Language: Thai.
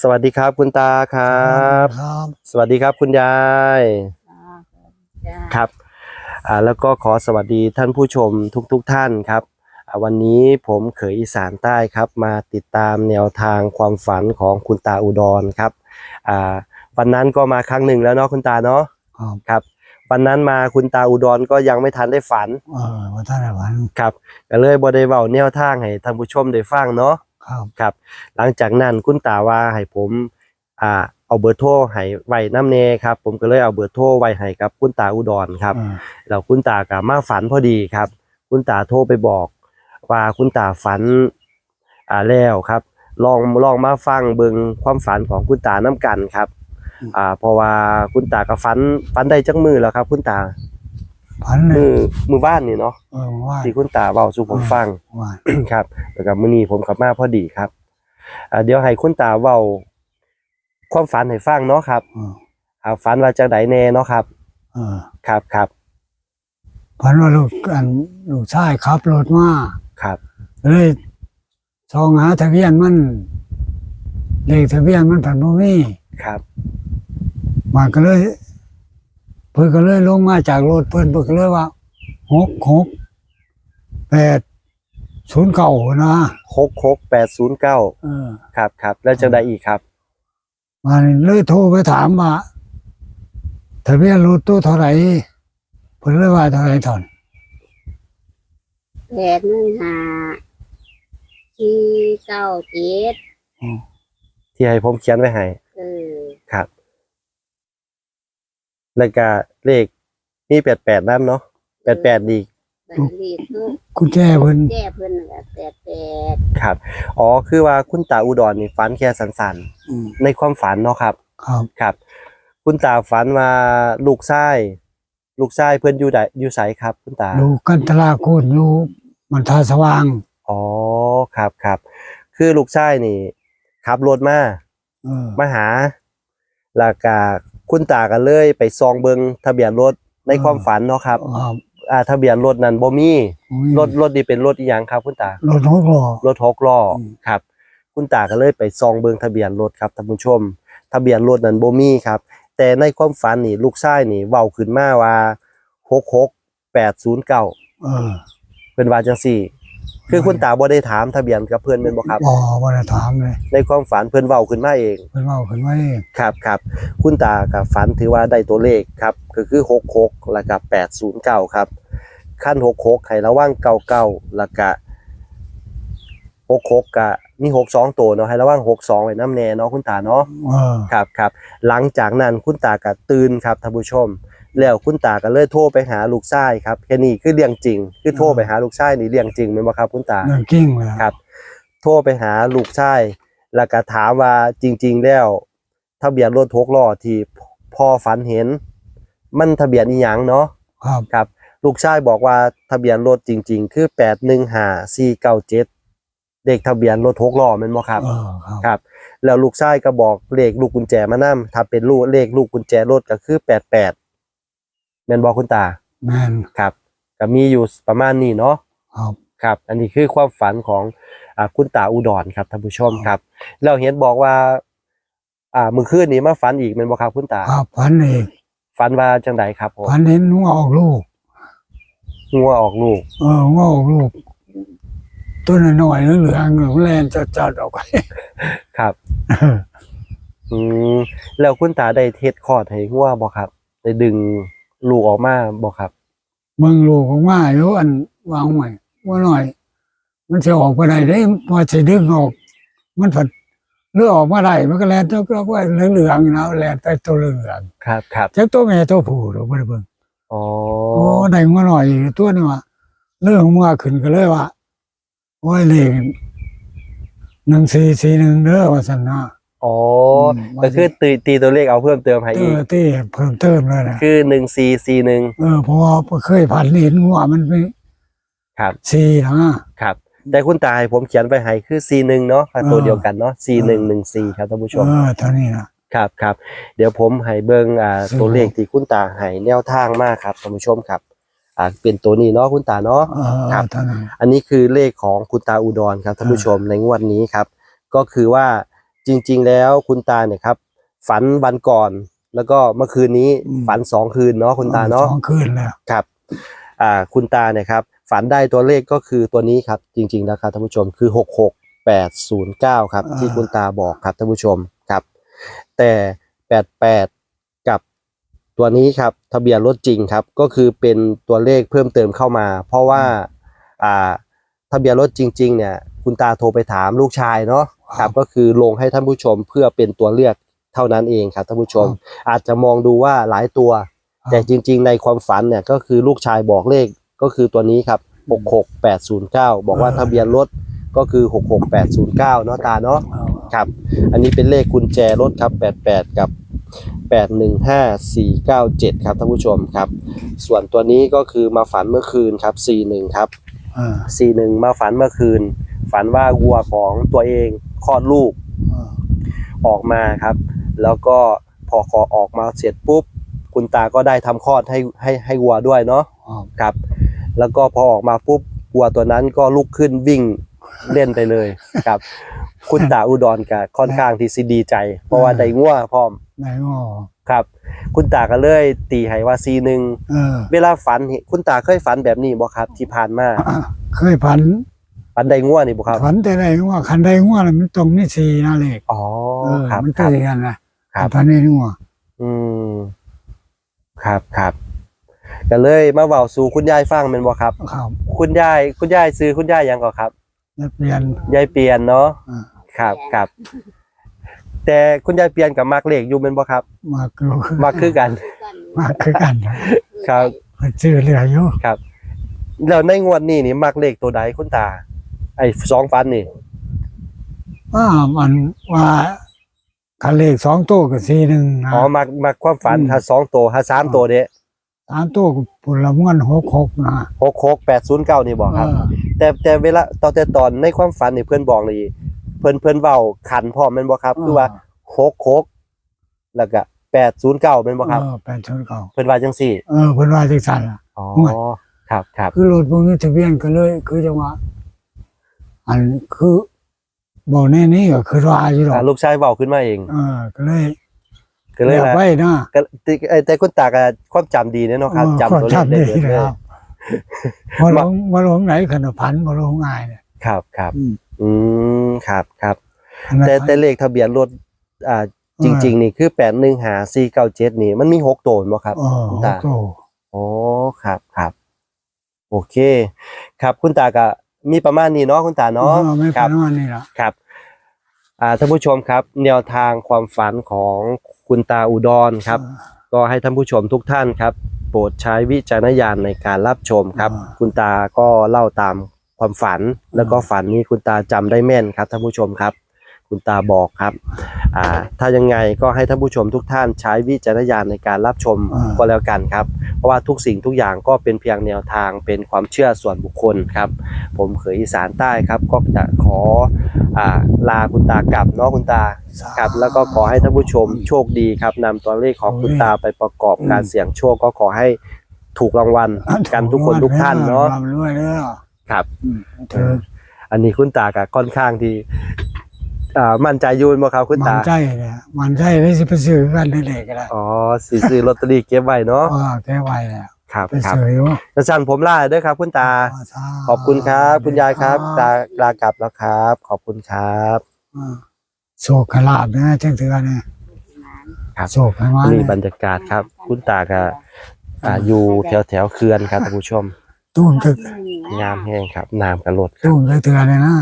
สวัสดีครับคุณตาครับ ครับสวัสดีครับคุณยายจ้าครับ อ่าแล้วก็ขอสวัสดีท่านผู้ชมทุกๆทท่านครับอ่าวันนี้ผมเขยอีสานใต้ครับ มาติดตามแนวทางความฝันของคุณตาอุดรครับ อ่าวันนั้นก็มาครั้งหนึ่งแล้วเนาะคุณตาเนาะครับครับ วันนั้นมาคุณตาอุดรก็ยังไม่ทันได้ฝัน เออวัฒนวันครับก็เลยบ่ได้เว้าแนวทางให้ท่านผู้ชมได้ฟังเนาะ ครับครับ หลังจากนั้นคุณตาว่าให้ผมอ่าเอาเบอร์โทรให้ไว้น้ำเนครับ ผมก็เลยเอาเบอร์โทรไว้ให้กับคุณตาอุดรครับเออแล้วคุณตากับมาฝันพอดีครับ คุณตาโทรไปบอก ว่าคุณตาฝันอ่าแล้วครับ ลองลองมาฟังเบิงความฝันของคุณตาน้กันครับ อ่าเพราะว่าคุณตากับฝันฝันได้จักมือแล้วครับ คุณตา พันหมืนึ่งอมือบ้านนี่เนาะเออว่าที่คุณตาเบาสู่ผมฟังว่าครับแล้วก็มื้อนี้ผมกลับมาพอดีครับอ่าเดี๋ยวให้คุณตาเว้าความฝันให้ฟังเนาะครับเอออ่าฝันว่าจังไดแน่เนาะครับเออครับครับพันว่าลูกอันลูกชายขับรถมาครับเลยซองหาทะเบียนมันเลขทะเบียนมันผันบ่มีครับ มันก็เลยเพิ่นก็เลยลงมาจากรถเพิ่นเพิ่นก็เลยว่าหกหกแปดศูนย์เก่านะหกหกแปดศูนย์เก้าเออ ครับครับแล้วจังไดอีกครับมาเลยโทรไปถามว่าทะเบียนรถตู้เท่าไหร่เพิ่นเลยว่าเท่าไหร่ถอนแปดหนึ่งห้าสี่เก้าเจ็ดที่ให้ผมเขียนไว้ให้เออครับ แล้วก็เลขมีแปดแปดน้ำเนาะแปดแปดดีบัตรเลขทุกกุญแจเพิ่นแก้เพิ่นน่ะแปดแปดครับ อ๋อคือว่าคุณตาอุดรนี่ฝันแค่สันอืมๆในความฝันเนาะครับ ครับครับ คุณตาฝันว่าลูกชายลูกชายเพื่อนอยู่ใดอยู่ไสครับ คุณตา ดูกันตลาคูนอยู่มันทาสว่างอ๋อครับครับคือลูกชายนี่ขับรถมา เออมาหาแล้วก็ คุณตาก็เลย ไปซองเบิงทะเบียนรถในความฝันเนาะครับครับ อ่าทะเบียนรถนั้นบ่มีโอ้ยรถรถนี่เป็นรถอีหยังครับ คุณตา รถหกล้อรถหกล้ออม ครับ คุณตาก็เลยไปซองเบิงทะเบียนรถครับท่านผู้ชม ทะเบียนรถนั้นบ่มีครับ แต่ในความฝันนี่ลูกชายนี่เว้าขึ้นมาว่า66809เออเพิ่นว่าจังซี่ คือคุณตาบ่ได้ถามทะเบียนกับเพิ่นแม่นบ่ครับบ่บ่ได้ถามเลย ในความฝันเพิ่นเว้าขึ้นมาเองเพิ่นเว้าขึ้นมาเองครับครับคุณตากับฝันถือว่าได้ตัวเลขครับ ก็คือหกหกแล้วก็แปดศูนย์เก้าครับ ขั้นหกหกให้ระว่างเก้าเก้าแล้วก็หกหกกะมีหกสองตัวเนาะให้ระว่างหกสองไว้น้ำแน่เนาะคุณตาเนาะเออครับครับหลังจากนั้นคุณตาก็ตื่นครับท่านผู้ชม แล้วคุณตาก็เลยโทรไปหาลูกชายครับแค่นี้คือเรื่องจริง คือโทรไปหาลูกชายนี่เรื่องจริงไหมนบ่ครับ คุณตา เรื่องกิ้งเลยครับ โทรไปหาลูกชายแล้วก็ถามว่าจริง ๆ แล้วทะเบียนรถหกล้อที่พ่อฝันเห็น มันทะเบียนอีหยังเนาะครับครับ ลูกชายบอกว่าทะเบียนรถจริง ๆ คือแปดหนึ่งห้าสี่เก้าเจ็ดเด็กทะเบียนรถหกล้อแมันบ่ครับ เออครับครับ แล้วลูกชายก็บอกเลขลูกกุญแจมานํถ้าเป็นลูกเลขลูกกุญแจรถก็คือแปดแปด แม่นบอกคุณตาแม่นครับก็มีอยู่ประมาณนี้เนาะครับครับ อันนี้คือความฝันของอ่าคุณตาอุดรครับท่านผู้ชมครับเราเห็นบอกว่า อ่ามือคืนนี้มาฝันอีกแมันบอกครับคุณตาครับพันอีกฝันว่าจังไดครับผมพันเห็นหัวออกลูกงัวออกลูก เออหัวออกลูกตัวน้อยๆเหลืองๆแลนจัดๆออกไปครับเอออืมแล้วคุณตาได้เทสคอร์ดให้งัวบ่ครับ ได้ดึง ลูกออกมาบ่ครับมึงลูกของว่าอยู่อันวางใหม่ว่าหน่อย มันจะออกไปได้ได้พอจะดึงออก มันผัดเลือออกมาได้มันก็แลนตัวก็ว่าเหลืองๆนะแลนไปตัวเหลืองครับครับๆจากตัวแม่ตัวผู้หรือบ่ได้เบิ่งอ๋อโอ้ได้มาหน่อยตัวนี่ว่าเรื่องของมาขึ้นก็เลยว่าโอ้ยเลขหนึ่งสี่สี่หนึ่งเด้อว่าสันนะ อ๋อมก็คือตีตีตัวเลขเอาเพิ่มเติมให้เตอีอกที่เพิ่มเติมเลยนะคือหนึ่งสี่สี่หนึ่งเออเพราะว่าเคยผ่านเห็นงัวมันเป็นครับสี่นะครับ แต่คุณตาให้ผมเขียนไปให้คือสี่หนึ่งเนาะครับตัวเออเดียวกันเนาะสี่หนึ่งหนึ่งสี่ครับท่านผู้ชมเออเท่านี้นะครับครับเดี๋ยวผมให้เบิ่งอ่าครับตัวเลขที่คุณตาให้แนวทางมากครับท่านผู้ชมครับอ่าเป็นตัวนี้เนาะคุณตาเนาะเออครับเท่านั้นอันนี้คือเลขของคุณตาอุดรครับท่านผู้ชมในงวดนี้ครับ ก็คือว่า จจริง ๆ แล้วคุณตาเนี่ยครับ ฝันวันก่อน แล้วก็เมื่อคืนนี้ฝันสองคืนเนาะคุณตาเนาะสองคืนแล้วครับ อ่า คุณตาเนี่ยครับ ฝันได้ตัวเลขก็คือตัวนี้ครับ จริงๆแล้วครับท่านผู้ชมคือหกหกแปดศูนย์เก้าครับ ที่คุณตาบอกครับท่านผู้ชมครับ แต่แปดแปดกับตัวนี้ครับ ทะเบียนรถจริงครับ ก็คือเป็นตัวเลขเพิ่มเติมเข้ามา เพราะว่า อ่า ทะเบียนรถจริง ๆ เนี่ย คุณตาโทรไปถามลูกชายเนาะ ครับก็คือลงให้ท่านผู้ชมเพื่อเป็นตัวเลือกเท่านั้นเองครับท่านผู้ชม อาจจะมองดูว่าหลายตัว แต่จริง ๆ ในความฝันเนี่ยก็คือลูกชายบอกเลขก็คือตัวนี้ครับ66809 บอกว่าทะเบียนรถก็คือ 66809 เนาะตาเนาะครับ อันนี้เป็นเลขกุญแจรถครับ 88 กับ 815497 ครับท่านผู้ชมครับ ส่วนตัวนี้ก็คือมาฝันเมื่อคืนครับ 41 ครับเออ41 มาฝันเมื่อคืน ฝันว่าวัวของตัวเอง คลอดลูกเออออกมาครับ แล้วก็พอขอออกมาเสร็จปุ๊บ คุณตาก็ได้ทำคลอดให้ให้ให้วัวด้วยเนาะออกครับ แล้วก็พอออกมาปุ๊บวัวตัวนั้นก็ลุกขึ้นวิ่งเล่นไปเลยครับ คุณตาอุดรก็ค่อนข้างที่สิดีใจ เพราะว่าได้งัวพร้อมไหนงอครับ คุณตาก็เลยตีให้ว่าซีหนึ่งเออเวลาฝันเห็นคุณตาเคยฝันแบบนี้บ่ครับ ที่ผ่านมาอะเคยผัน ฝันได้งัวนี่บ่ครับผันแต่ใดว่าคันใดงัวน่ะมันตรงนี่สีนะเลขอ๋อเออครับมันครัเกิบดกันนะครับผันนี่งัวอืมครับครับก็เลยมาเว้าสู่คุณยายฟังแม่นบ่ครับ ครับคุณยายคุณยายซื้อคุณยายหยังก่อนครับ แล้วเปลี่ยน ยายเปลี่ยนเนาะอ่า ครับครับ แต่คุณยายเปลี่ยนกับมักเลขอยู่แม่นบ่ครับ มาคือมักคือกัน มาคือกันครับ มันชื่อเหลืออยู่ครับแล้วในงวดนี้นี่มักเลขตัวใดคุณตา ไอ้สองฟันนี่ว่ามันว่าคันเลขสองตัวกับสีหนึ่งนะ อ๋อมักมักความฝันอืม ถ้าสองตัวถ้าสามตัวเด้สามตัวกับผลม้วนหกหกนะหกหกแปดศูนย์เก้านี่บอกครับ เออแต่แต่เวลาตอนแต่ตอนในความฝันนี่เพื่อนบอกนี่เพื่อนเพื่อนเว้าขันพร้อมแม่นบ่ครับ คือว่าหกหกแล้วก็แปดศูนย์เก้าแม่นบ่ครับ เออแปดชนเก่าเพื่อนว่าจังสี่เออเพิ่นว่าจังซั่นล่ะ อ๋อห่วยครับครับคือรถพวกนี้ทะเบียนก็เลย คือจังหวะ อันคือบอกแน่นี่ก็คือว่าอยู่หรอกอ่าลูกชายเว้าขึ้นมาเอง เออก็เลยก็เลยอยากละไว้นะก็แต่เอ่อแต่คุณตาก็ความจำดีเนาะครับเออจำตัวเลขได้ความจำเบิดเลยแล้วมาลงมาลงไหนขนมพันมาลงง่ายเนี่ยครับครับ อืมอืมครับครับ อันนั้นแต่แต่เลขทะเบียนรถอ่าจริง ๆ นี่คือแปดหนึ่งหาสี่เก้าเจ็ดนี่ มันมีหกตัวบ่ครับ เออคุณตาโตโอ้ครับครับ โอเค ครับคุณตาก็ มีประมาณนี้เนาะคุณตาเนาะเออไม่ครัเป็นว่านี่ล่ะครับอ่าท่านผู้ชมครับ แนวทางความฝันของคุณตาอุดรครับ ก็ให้ท่านผู้ชมทุกท่านครับ โปรดใช้วิจารณญาณในการรับชมครับอ่าคุณตาก็เล่าตามความฝันแล้วก็ฝันนี้คุณตาจำได้แม่นครับท่านผู้ชมครับ คุณตาบอกครับอ่าถ้ายังไงก็ให้ท่านผู้ชมทุกท่านใช้วิจารณญาณในการรับชมอ่าก็แล้วกันครับ เพราะว่าทุกสิ่งทุกอย่างก็เป็นเพียงแนวทางเป็นความเชื่อส่วนบุคคลครับ ผมเขยอีสานใต้ครับก็จะขออ่าลาคุณตากลับเนาะคุณตาครับแล้วก็ขอให้ท่านผู้ชมโชคดีครับนำตัวเลขของคุณตาไปประกอบการเสี่ยงโชคก็ขอให้ถูกรางวัลกันทุกคนทุกท่านเนาะรำรวยเด้อครับ อืมเธอ อันนี้คุณตาก็ค่อนข้างที่ อ่ามั่นใจอยูนบ่ครับคุณมัตานใจเนี่ยมันใจได้สิไปซื้อกันนั่นเองก็ได้อ๋อสิซื้อลอตเตอรี่เก็บไว้เนาะว่าแก้ไวแล้วครับไปครับซื้ออยู่จะสั่นผมลาเด้วยครับ คุณตา ขอบคุณครับ คุณยายครับตาลากลับแล้วครับ ขอบคุณครับ อ่าโศกขลาบนะจังเถือเนี่ยครับ โศกให้มานี่เนี่ยบรรยากาศครับ คุณตาก็อ่าอยู่แถวแถวๆเขื่อนครับท่านผู้ชม ตุ้มตึกงามแห้งครับน้ำกระโดดครับตุ้มตึกเถือเนี่ยนะ